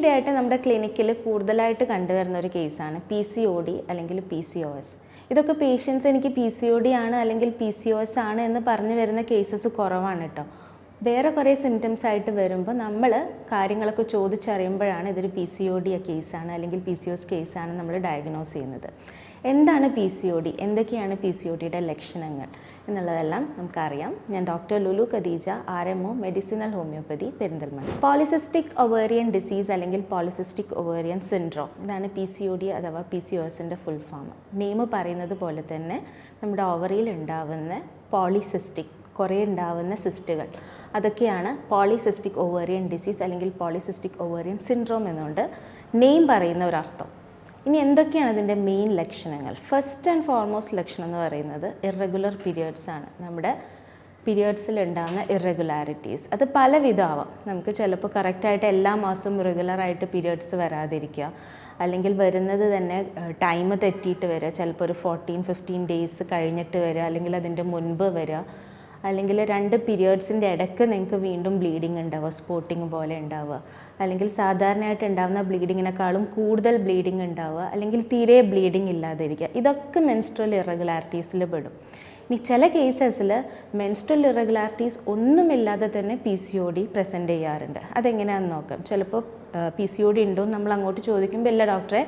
ഈയിടെയായിട്ട് നമ്മുടെ ക്ലിനിക്കിൽ കൂടുതലായിട്ട് കണ്ടുവരുന്ന ഒരു കേസാണ് പി സി ഒ ഡി അല്ലെങ്കിൽ പി സി ഒ എസ് ഇതൊക്കെ പേഷ്യൻസ് എനിക്ക് പി സി ഒ ഡി ആണ് അല്ലെങ്കിൽ പി സി ഒ എസ് ആണ് എന്ന് പറഞ്ഞു വരുന്ന കേസസ് കുറവാണ് കേട്ടോ വേറെ കുറേ സിംറ്റംസ് ആയിട്ട് വരുമ്പോൾ നമ്മൾ കാര്യങ്ങളൊക്കെ ചോദിച്ചറിയുമ്പോഴാണ് ഇതൊരു പി സി ഒ ഡി കേസാണ് അല്ലെങ്കിൽ പി സി ഒ എസ് കേസാണ് നമ്മൾ ഡയഗ്നോസ് ചെയ്യുന്നത്. എന്താണ് പി സി ഒ ഡി എന്തൊക്കെയാണ് പി സി ഒ ഡിയുടെ ലക്ഷണങ്ങൾ എന്നുള്ളതെല്ലാം നമുക്കറിയാം. ഞാൻ doctor Lulu Khadeeja R M O medicinal homoeopathy Perinthalmanna. Polycystic ovarian disease അല്ലെങ്കിൽ പോളിസിസ്റ്റിക് ഒവേറിയൻ സിൻഡ്രോം ഇതാണ് പി സി ഒ ഡി അഥവാ പി സി ഒ എസിന്റെ ഫുൾ ഫോം നെയിം പറയുന്നത് പോലെ തന്നെ നമ്മുടെ ഓവറിയിൽ ഉണ്ടാവുന്ന പോളിസിസ്റ്റിക് കുറേ ഉണ്ടാവുന്ന സിസ്റ്റുകൾ അതൊക്കെയാണ് പോളിസിസ്റ്റിക് ഒവേറിയൻ ഡിസീസ് അല്ലെങ്കിൽ പോളിസിസ്റ്റിക് ഒവേറിയൻ സിൻഡ്രോം എന്നുകൊണ്ട് നെയിം പറയുന്ന ഒരർത്ഥം. ഇനി എന്തൊക്കെയാണ് ഇതിന്റെ മെയിൻ ലക്ഷണങ്ങൾ? ഫസ്റ്റ് ആൻഡ് ഫോർമോസ്റ്റ് ലക്ഷണം എന്ന് പറയുന്നത് ഇറഗുലർ പീരിയഡ്സ് ആണ്. നമ്മുടെ പീരിയഡ്സിൽ ഉണ്ടാകുന്ന ഇറഗുലാരിറ്റീസ് അത് പല വിധമാവാം നമുക്ക് ചിലപ്പോൾ കറക്റ്റായിട്ട് എല്ലാ മാസവും റെഗുലറായിട്ട് പീരിയഡ്സ് വരാതിരിക്കുക. അല്ലെങ്കിൽ വരുന്നത് തന്നെ ടൈം തെറ്റിയിട്ട് വരിക. ചിലപ്പോൾ ഒരു ഫോർട്ടീൻ ഫിഫ്റ്റീൻ ഡേയ്സ് കഴിഞ്ഞിട്ട് വരിക. അല്ലെങ്കിൽ അതിന്റെ മുൻപ് വരിക. അല്ലെങ്കിൽ രണ്ട് പീരിയഡ്സിന്റെ ഇടയ്ക്ക് നിങ്ങൾക്ക് വീണ്ടും ബ്ലീഡിങ് ഉണ്ടാവുക സ്പോട്ടിങ് പോലെ ഉണ്ടാവുക. അല്ലെങ്കിൽ സാധാരണയായിട്ട് ഉണ്ടാകുന്ന ബ്ലീഡിങ്ങിനേക്കാളും കൂടുതൽ ബ്ലീഡിങ് ഉണ്ടാവുക അല്ലെങ്കിൽ തീരെ ബ്ലീഡിങ് ഇല്ലാതിരിക്കുക. ഇതൊക്കെ മെൻസ്ട്രൽ ഇറഗുലാരിറ്റീസിൽ പെടും. ഇനി ചില കേസസിൽ മെൻസ്ട്രൽ ഇറഗുലാരിറ്റീസ് ഒന്നുമില്ലാതെ തന്നെ P C O D present ചെയ്യാറുണ്ട്. അതെങ്ങനെയാണെന്ന് നോക്കാം. ചിലപ്പോൾ പി സി ഒ ഡി ഉണ്ടോ നമ്മൾ അങ്ങോട്ട് ചോദിക്കുമ്പോൾ ഇല്ല ഡോക്ടറെ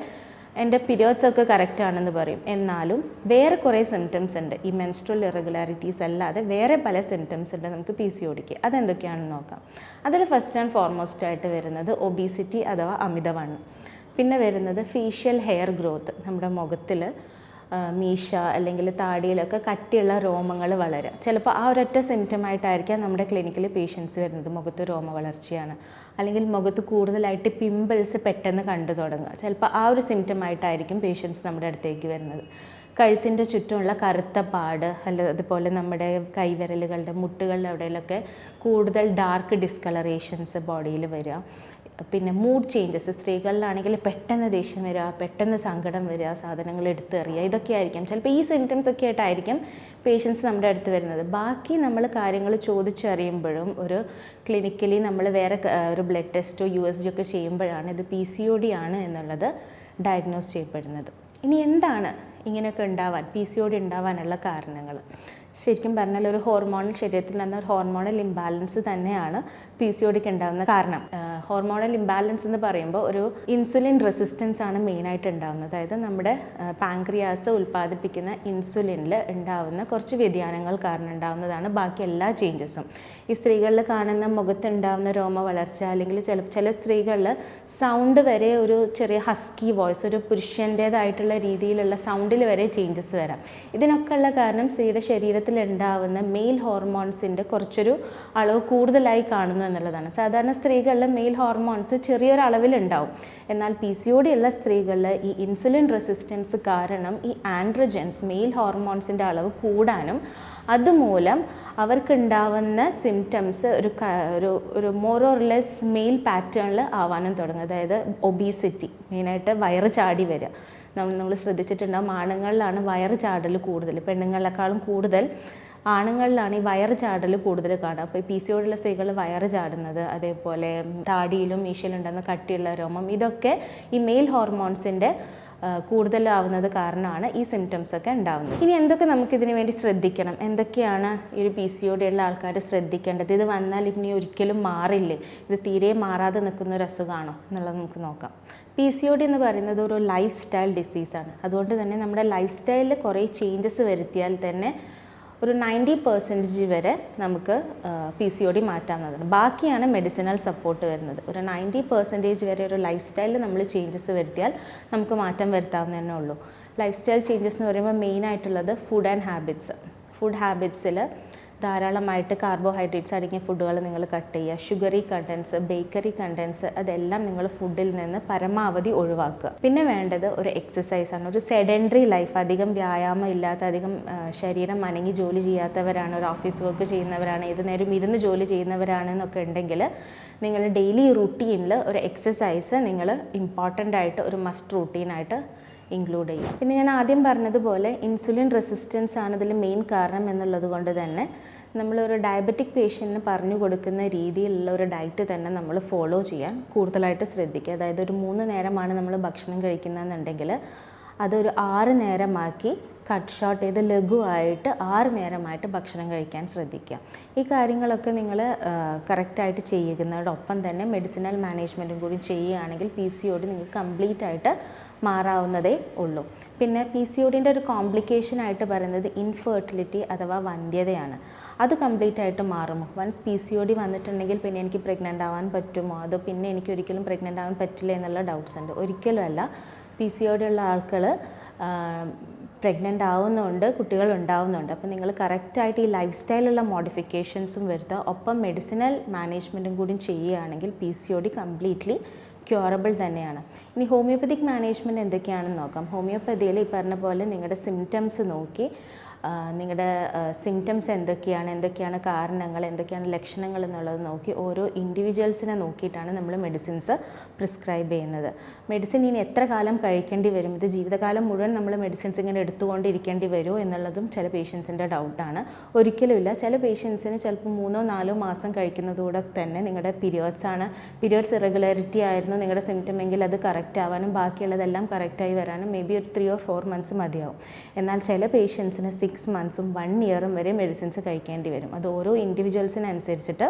എന്റെ പീരിയഡ്സ് ഒക്കെ കറക്റ്റ് ആണെന്ന് പറയും. എന്നാലും വേറെ കുറേ സിംറ്റംസ് ഉണ്ട്. ഈ മെൻസ്ട്രൽ ഇറഗുലാരിറ്റീസ് അല്ലാതെ വേറെ പല സിംറ്റംസ് ഉണ്ട് നമുക്ക് പി സി ഒടിക്ക് അതെന്തൊക്കെയാണെന്ന് നോക്കാം. അതിൽ ഫസ്റ്റ് ആൻഡ് ഫോർമോസ്റ്റ് ആയിട്ട് വരുന്നത് ഒബീസിറ്റി അഥവാ അമിതവണ്ണം പിന്നെ വരുന്നത് ഫേഷ്യൽ ഹെയർ ഗ്രോത്ത് നമ്മുടെ മുഖത്തിൽ മീശ അല്ലെങ്കിൽ താടിയിലൊക്കെ കട്ടിയുള്ള രോമങ്ങൾ വളരുക ചിലപ്പോൾ ആ ഒരൊറ്റ സിംറ്റമായിട്ടായിരിക്കാം നമ്മുടെ ക്ലിനിക്കിൽ പേഷ്യൻസ് വരുന്നത്. മുഖത്ത് രോമ വളർച്ചയാണ്. അല്ലെങ്കിൽ മുഖത്ത് കൂടുതലായിട്ട് പിമ്പിൾസ് പെട്ടെന്ന് കണ്ടു തുടങ്ങുക. ചിലപ്പോൾ ആ ഒരു സിംറ്റമായിട്ടായിരിക്കും പേഷ്യൻസ് നമ്മുടെ അടുത്തേക്ക് വരുന്നത്. കഴുത്തിന്റെ ചുറ്റുമുള്ള കറുത്ത പാട് അല്ല അതുപോലെ നമ്മുടെ കൈവിരലുകളുടെ മുട്ടുകളുടെ അവിടെയൊക്കെ കൂടുതൽ ഡാർക്ക് ഡിസ്കളറേഷൻസ് ബോഡിയിൽ വരിക പിന്നെ മൂഡ് ചേഞ്ചസ് സ്ത്രീകളിലാണെങ്കിൽ പെട്ടെന്ന് ദേഷ്യം വരിക പെട്ടെന്ന് സങ്കടം വരിക സാധനങ്ങൾ എടുത്തെറിയുക ഇതൊക്കെ ആയിരിക്കും. ചിലപ്പോൾ ഈ സിംറ്റംസ് ഒക്കെ ആയിട്ടായിരിക്കും പേഷ്യൻസ് നമ്മുടെ അടുത്ത് വരുന്നത്. ബാക്കി നമ്മൾ കാര്യങ്ങൾ ചോദിച്ചറിയുമ്പോഴും ഒരു ക്ലിനിക്കലി നമ്മൾ വേറെ ഒരു ബ്ലഡ് ടെസ്റ്റോ യു എസ് ജി ഒക്കെ ചെയ്യുമ്പോഴാണ് ഇത് പി സി ഒ ഡി ആണ് എന്നുള്ളത് ഡയഗ്നോസ് ചെയ്യപ്പെടുന്നത്. ഇനി എന്താണ് ഇങ്ങനെയൊക്കെ ഉണ്ടാവാൻ പി സി ഒ ഡി ഉണ്ടാവാനുള്ള കാരണങ്ങൾ? ശരിക്കും പറഞ്ഞാൽ ഒരു ഹോർമോണൽ ശരീരത്തിൽ നിന്ന് ഒരു ഹോർമോണൽ ഇംബാലൻസ് തന്നെയാണ് പി സി ഒടിക്ക് ഉണ്ടാകുന്ന കാരണം. ഹോർമോണൽ ഇംബാലൻസ് എന്ന് പറയുമ്പോൾ ഒരു ഇൻസുലിൻ റെസിസ്റ്റൻസ് ആണ് മെയിനായിട്ട് ഉണ്ടാകുന്നത് അതായത് നമ്മുടെ പാങ്ക്രിയാസ് ഉൽപ്പാദിപ്പിക്കുന്ന ഇൻസുലിനിൽ ഉണ്ടാകുന്ന കുറച്ച് വ്യതിയാനങ്ങൾ കാരണം ഉണ്ടാകുന്നതാണ് ബാക്കി എല്ലാ ചേഞ്ചസും ഈ സ്ത്രീകളിൽ കാണുന്ന മുഖത്തുണ്ടാകുന്ന രോമ വളർച്ച അല്ലെങ്കിൽ ചില ചില സ്ത്രീകളിൽ സൗണ്ട് വരെ ഒരു ചെറിയ ഹസ്കി വോയിസ് ഒരു പുരുഷന്റേതായിട്ടുള്ള രീതിയിലുള്ള സൗണ്ടിൽ വരെ ചേഞ്ചസ് വരാം. ഇതിനൊക്കെയുള്ള കാരണം സ്ത്രീയുടെ ശരീരത്തിൽ ഉണ്ടാവുന്ന മെയിൽ ഹോർമോൺസിന്റെ കുറച്ചൊരു അളവ് കൂടുതലായി കാണുന്നു എന്നുള്ളതാണ്. സാധാരണ സ്ത്രീകളിൽ മെയിൽ ഹോർമോൺസ് ചെറിയൊരളവിലുണ്ടാവും എന്നാൽ പി സി ഒ ഡി ഉള്ള സ്ത്രീകളിൽ ഈ ഇൻസുലിൻ റെസിസ്റ്റൻസ് കാരണം ഈ ആൻഡ്രജൻസ് മെയിൽ ഹോർമോൺസിന്റെ അളവ് കൂടാനും അതുമൂലം അവർക്കുണ്ടാവുന്ന സിംറ്റംസ് ഒരു ഒരു ഒരു മോർ ഓർ ലെസ് മെയിൽ പാറ്റേണിൽ ആവാനും തുടങ്ങും. അതായത് ഒബീസിറ്റി മെയിനായിട്ട് വയറ് ചാടി വരിക. നമ്മൾ നമ്മൾ ശ്രദ്ധിച്ചിട്ടുണ്ടാകും ആണുങ്ങളിലാണ് വയറ് ചാടൽ കൂടുതൽ പെണ്ണുങ്ങളെക്കാളും കൂടുതൽ ആണുങ്ങളിലാണ് ഈ വയറ് ചാടൽ കൂടുതൽ കാണുക. അപ്പോൾ ഈ പി സി ഒടിയുള്ള സ്ത്രീകൾ വയറ് ചാടുന്നത് അതേപോലെ താടിയിലും മീശയിലും ഉണ്ടാകുന്ന കട്ടിയുള്ള രോമം ഇതൊക്കെ ഈ മെയിൽ ഹോർമോൺസിന്റെ കൂടുതലാവുന്നത് കാരണമാണ് ഈ സിംറ്റംസ് ഒക്കെ ഉണ്ടാവുന്നത്. ഇനി എന്തൊക്കെ നമുക്ക് ഇതിനു വേണ്ടി ശ്രദ്ധിക്കണം? എന്തൊക്കെയാണ് ഈ ഒരു പി സി ഒ ഉള്ള ആൾക്കാർ ശ്രദ്ധിക്കേണ്ടത്? ഇത് വന്നാൽ ഇനി ഒരിക്കലും മാറില്ലേ? ഇത് തീരെ മാറാതെ നിൽക്കുന്ന ഒരു അസുഖമാണോ എന്നുള്ളത് നമുക്ക് നോക്കാം. പി സി ഒ ഡി എന്ന് പറയുന്നത് ഒരു ലൈഫ് സ്റ്റൈൽ ഡിസീസാണ് അതുകൊണ്ട് തന്നെ നമ്മുടെ ലൈഫ് സ്റ്റൈലിൽ കുറേ ചേഞ്ചസ് വരുത്തിയാൽ തന്നെ ഒരു നയന്റി പെർസെന്റേജ് വരെ നമുക്ക് പി സി ഒ ഡി മാറ്റാവുന്നതാണ്. ബാക്കിയാണ് മെഡിസിനൽ സപ്പോർട്ട് വരുന്നത്. ഒരു നയന്റി പെർസെന്റേജ് വരെ ഒരു ലൈഫ് സ്റ്റൈലിൽ നമ്മൾ ചേഞ്ചസ് വരുത്തിയാൽ നമുക്ക് മാറ്റം വരുത്താവുന്നതന്നെ ഉള്ളൂ. ലൈഫ് സ്റ്റൈൽ ചേഞ്ചസ് എന്ന് പറയുമ്പോൾ മെയിനായിട്ടുള്ളത് ഫുഡ് ആൻഡ് ഹാബിറ്റ്സ് ഫുഡ് ഹാബിറ്റ്സിൽ ധാരാളമായിട്ട് കാർബോഹൈഡ്രേറ്റ്സ് അടങ്ങിയ ഫുഡുകൾ നിങ്ങൾ കട്ട് ചെയ്യുക. ഷുഗറി കണ്ടൻസ് ബേക്കറി കണ്ടൻസ് അതെല്ലാം നിങ്ങൾ ഫുഡിൽ നിന്ന് പരമാവധി ഒഴിവാക്കുക. പിന്നെ വേണ്ടത് ഒരു എക്സസൈസാണ് ഒരു സെഡൻഡറി ലൈഫ് അധികം വ്യായാമം ഇല്ലാത്ത അധികം ശരീരം അനങ്ങി ജോലി ചെയ്യാത്തവരാണ് ഒരു ഓഫീസ് വർക്ക് ചെയ്യുന്നവരാണ് ഏത് നേരം ഇരുന്ന് ജോലി ചെയ്യുന്നവരാണ് എന്നൊക്കെ ഉണ്ടെങ്കിൽ നിങ്ങൾ ഡെയിലി റുട്ടീനിൽ ഒരു എക്സസൈസ് നിങ്ങൾ ഇമ്പോർട്ടന്റ് ആയിട്ട് ഒരു മസ്റ്റ് റൂട്ടീനായിട്ട് ഇൻക്ലൂഡ് ചെയ്യും. പിന്നെ ഞാൻ ആദ്യം പറഞ്ഞതുപോലെ ഇൻസുലിൻ റെസിസ്റ്റൻസ് ആണ് ഇതിൽ മെയിൻ കാരണം എന്നുള്ളത് കൊണ്ട് തന്നെ നമ്മളൊരു ഡയബറ്റിക് പേഷ്യന്റിന് പറഞ്ഞു കൊടുക്കുന്ന രീതിയിലുള്ള ഒരു ഡയറ്റ് തന്നെ നമ്മൾ ഫോളോ ചെയ്യാൻ കൂടുതലായിട്ട് ശ്രദ്ധിക്കുക. അതായത് ഒരു മൂന്ന് നേരമാണ് നമ്മൾ ഭക്ഷണം കഴിക്കുന്നതെന്നുണ്ടെങ്കിൽ അതൊരു ആറ് നേരമാക്കി കട്ട് ഷോട്ട് ചെയ്ത് ലഘുവായിട്ട് ആറ് നേരമായിട്ട് ഭക്ഷണം കഴിക്കാൻ ശ്രദ്ധിക്കുക. ഈ കാര്യങ്ങളൊക്കെ നിങ്ങൾ കറക്റ്റായിട്ട് ചെയ്യുന്നതോടൊപ്പം തന്നെ മെഡിസിനൽ മാനേജ്മെന്റും കൂടി ചെയ്യുകയാണെങ്കിൽ പി സി ഒ ഡി നിങ്ങൾക്ക് കംപ്ലീറ്റ് ആയിട്ട് മാറാവുന്നതേ ഉള്ളൂ. പിന്നെ പി സി ഒ ഡിന്റെ ഒരു കോംപ്ലിക്കേഷൻ ആയിട്ട് പറയുന്നത് ഇൻഫെർട്ടിലിറ്റി അഥവാ വന്ധ്യതയാണ്. അത് കംപ്ലീറ്റ് ആയിട്ട് മാറും once P C O D വന്നിട്ടുണ്ടെങ്കിൽ പിന്നെ എനിക്ക് പ്രഗ്നന്റ് ആവാൻ പറ്റുമോ? അതോ പിന്നെ എനിക്ക് ഒരിക്കലും പ്രഗ്നന്റ് ആവാൻ പറ്റില്ല എന്നുള്ള ഡൗട്ട്സ് ഉണ്ട്. ഒരിക്കലും അല്ല. പി സി ഒ ഡി ഉള്ള ആൾക്കാർ പ്രഗ്നന്റ് ആവുന്നുണ്ട് കുട്ടികൾ ഉണ്ടാവുന്നുണ്ട് അപ്പോൾ നിങ്ങൾ കറക്റ്റായിട്ട് ഈ ലൈഫ് സ്റ്റൈലുള്ള മോഡിഫിക്കേഷൻസും വരുത്തുക ഒപ്പം മെഡിസിനൽ മാനേജ്മെന്റും കൂടി ചെയ്യുകയാണെങ്കിൽ P C O D completely curable തന്നെയാണ്. ഇനി ഹോമിയോപ്പതിക് മാനേജ്മെന്റ് എന്തൊക്കെയാണെന്ന് നോക്കാം. ഹോമിയോപ്പതിയിൽ ഈ പറഞ്ഞ പോലെ നിങ്ങളുടെ സിംറ്റംസ് നോക്കി. നിങ്ങളുടെ സിംറ്റംസ് എന്തൊക്കെയാണ് എന്തൊക്കെയാണ് കാരണങ്ങൾ എന്തൊക്കെയാണ് ലക്ഷണങ്ങൾ എന്നുള്ളത് നോക്കി ഓരോ ഇൻഡിവിജ്വൽസിനെ നോക്കിയിട്ടാണ് നമ്മൾ മെഡിസിൻസ് പ്രിസ്ക്രൈബ് ചെയ്യുന്നത്. മെഡിസിൻ ഇനി എത്ര കാലം കഴിക്കേണ്ടി വരും? ഇത് ജീവിതകാലം മുഴുവൻ നമ്മൾ മെഡിസിൻസ് ഇങ്ങനെ എടുത്തുകൊണ്ടിരിക്കേണ്ടി വരുമോ എന്നുള്ളതും ചില പേഷ്യൻസിന്റെ ഡൗട്ടാണ് ഒരിക്കലുമില്ല ചില പേഷ്യൻസിന് ചിലപ്പോൾ മൂന്നോ നാലോ മാസം കഴിക്കുന്നതുകൂടെ തന്നെ നിങ്ങളുടെ പീരിയഡ്സ് ആണ്. പീരിയഡ്സ് ഇറഗുലാരിറ്റി ആയിരുന്നു നിങ്ങളുടെ സിംറ്റം എങ്കിൽ അത് കറക്റ്റ് ആവാനും ബാക്കിയുള്ളതെല്ലാം കറക്റ്റായി വരാനും മേ ബി ഒരു ത്രീ ഓർ ഫോർ മന്ത്സ് മതിയാവും. എന്നാൽ ചില പേഷ്യൻസിന് സിക്സ് മന്ത്സും വൺ ഇയറും വരെ മെഡിസിൻസ് കഴിക്കേണ്ടി വരും. അത് ഓരോ ഇൻഡിവിജ്വൽസിനനുസരിച്ചിട്ട്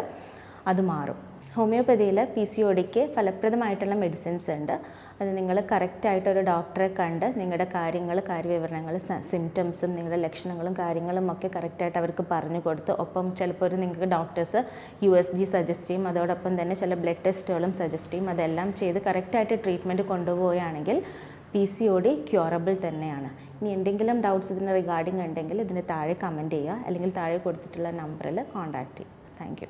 അത് മാറും. ഹോമിയോപ്പതിയിൽ പി സി ഒ ഡിക്ക് ഫലപ്രദമായിട്ടുള്ള മെഡിസിൻസ് ഉണ്ട്. അത് നിങ്ങൾ കറക്റ്റായിട്ട് ഒരു ഡോക്ടറെ കണ്ട് നിങ്ങളുടെ കാര്യങ്ങൾ കാര്യവിവരണങ്ങൾ സിംറ്റംസും നിങ്ങളുടെ ലക്ഷണങ്ങളും കാര്യങ്ങളും ഒക്കെ കറക്റ്റായിട്ട് അവർക്ക് പറഞ്ഞു കൊടുത്ത് ഒപ്പം ചിലപ്പോൾ ഒരു നിങ്ങൾക്ക് doctors U S G suggest ചെയ്യും. അതോടൊപ്പം തന്നെ ചില ബ്ലഡ് ടെസ്റ്റുകളും സജസ്റ്റ് ചെയ്യും. അതെല്ലാം ചെയ്ത് കറക്റ്റായിട്ട് treatment കൊണ്ടുപോവുകയാണെങ്കിൽ P C O D curable തന്നെയാണ്. ഇനി എന്തെങ്കിലും ഡൗട്ട്സ് ഇതിന് റിഗാർഡിംഗ് ഉണ്ടെങ്കിൽ ഇതിന് താഴെ കമന്റ് ചെയ്യുക. അല്ലെങ്കിൽ താഴെ കൊടുത്തിട്ടുള്ള നമ്പറിൽ കോൺടാക്റ്റ് ചെയ്യുക. Thank you